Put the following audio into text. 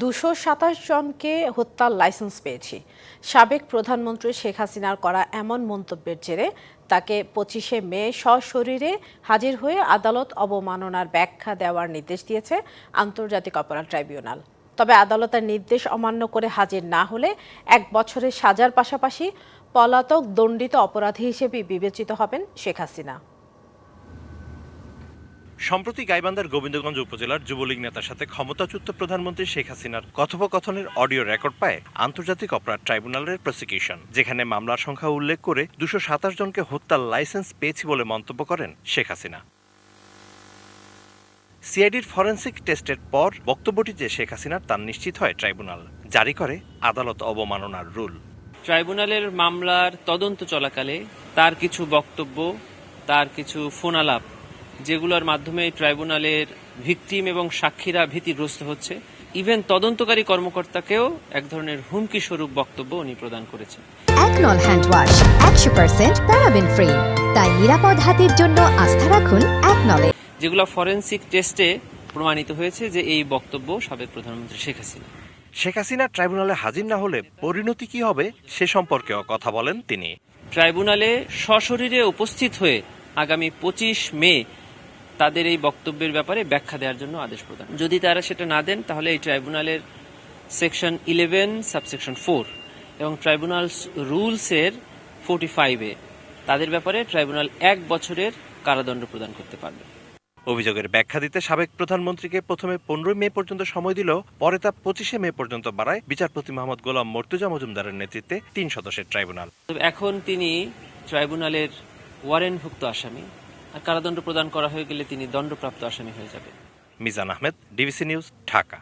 দুশো সাতাশ জনকে হত্যার লাইসেন্স পেয়েছি। সাবেক প্রধানমন্ত্রী শেখ হাসিনার করা এমন মন্তব্যের জেরে তাকে পঁচিশে মে সশরীরে হাজির হয়ে আদালত অবমাননার ব্যাখ্যা দেওয়ার নির্দেশ দিয়েছে আন্তর্জাতিক অপরাধ ট্রাইব্যুনাল। তবে আদালতের নির্দেশ অমান্য করে হাজির না হলে এক বছরের সাজার পাশাপাশি পলাতক দণ্ডিত অপরাধী হিসেবে বিবেচিত হবেন শেখ হাসিনা। সম্প্রতি গাইবান্ধার গোবিন্দগঞ্জ উপজেলার যুবলীগ নেতার সাথে ক্ষমতাচ্যুত প্রধানমন্ত্রী শেখ হাসিনার কথোপকথনের অডিও রেকর্ড পায় আন্তর্জাতিক অপরাধ ট্রাইব্যুনালের প্রসিকিউশন, যেখানে মামলার সংখ্যা উল্লেখ করে দুশো সাতাশ জনকে হত্যার লাইসেন্স পেয়েছি বলে মন্তব্য করেন শেখ হাসিনা। সিআইডির ফরেন্সিক টেস্টের পর বক্তব্যটি যে শেখ হাসিনার তার নিশ্চিত হয় ট্রাইব্যুনাল, জারি করে আদালত অবমাননার রুল। ট্রাইব্যুনালের মামলার তদন্ত চলাকালে তার কিছু বক্তব্য, তার কিছু ফোনালাপ যেগুলোর মাধ্যমে ট্রাইব্যুনালের ভিকটিম এবং সাক্ষীরা ভীতিগ্রস্ত হচ্ছে। ইভেন তদন্তকারী কর্মকর্তাকেও এক ধরনের হুমকি স্বরূপ বক্তব্য উনি প্রদান করেছেন। একনল হ্যান্ড ওয়াশ একশো পার্সেন্ট প্যারাবেন ফ্রি তাই নিরাপদ হাতের জন্য আস্থা রাখুন একনলে যেগুলো ফরেন্সিক টেস্টে প্রমাণিত হয়েছে যে এই বক্তব্য সাবেক প্রধানমন্ত্রী শেখ হাসিনা। শেখ হাসিনা ট্রাইব্যুনালে হাজির না হলে পরিণতি কি হবে সে সম্পর্কেও কথা বলেন তিনি। ট্রাইব্যুনালে সশরীরে উপস্থিত হয়ে আগামী পঁচিশ মে তাদের এই বক্তব্যের ব্যাপারে ব্যাখ্যা দেওয়ার জন্য আদেশ প্রদান। যদি তারা সেটা না দেন তাহলে এই ট্রাইব্যুনালের সেকশন ইলেভেন সাবসেকশন ফোর এবং ট্রাইব্যুনাল রুলসের ফোর্টি ফাইভে তাদের ব্যাপারে ট্রাইব্যুনাল এক বছরের কারাদণ্ড প্রদান করতে পারবে। অভিযোগের ব্যাখ্যা দিতে সাবেক প্রধানমন্ত্রীকে প্রথমে পনেরোই মে পর্যন্ত সময় দিল পরে তা পঁচিশে মে পর্যন্ত বাড়ায় বিচারপতি মোহাম্মদ গোলাম মর্তুজা মজুমদারের নেতৃত্বে তিন সদস্যের ট্রাইব্যুনাল। এখন তিনি ট্রাইব্যুনালের ওয়ারেন্টভুক্ত আসামি। কারাদণ্ড প্রদান করা হয়ে গেলে তিনি দণ্ডপ্রাপ্ত আসামি হয়ে যাবেন মিজান আহমেদ, ডিবিসি নিউজ, ঢাকা।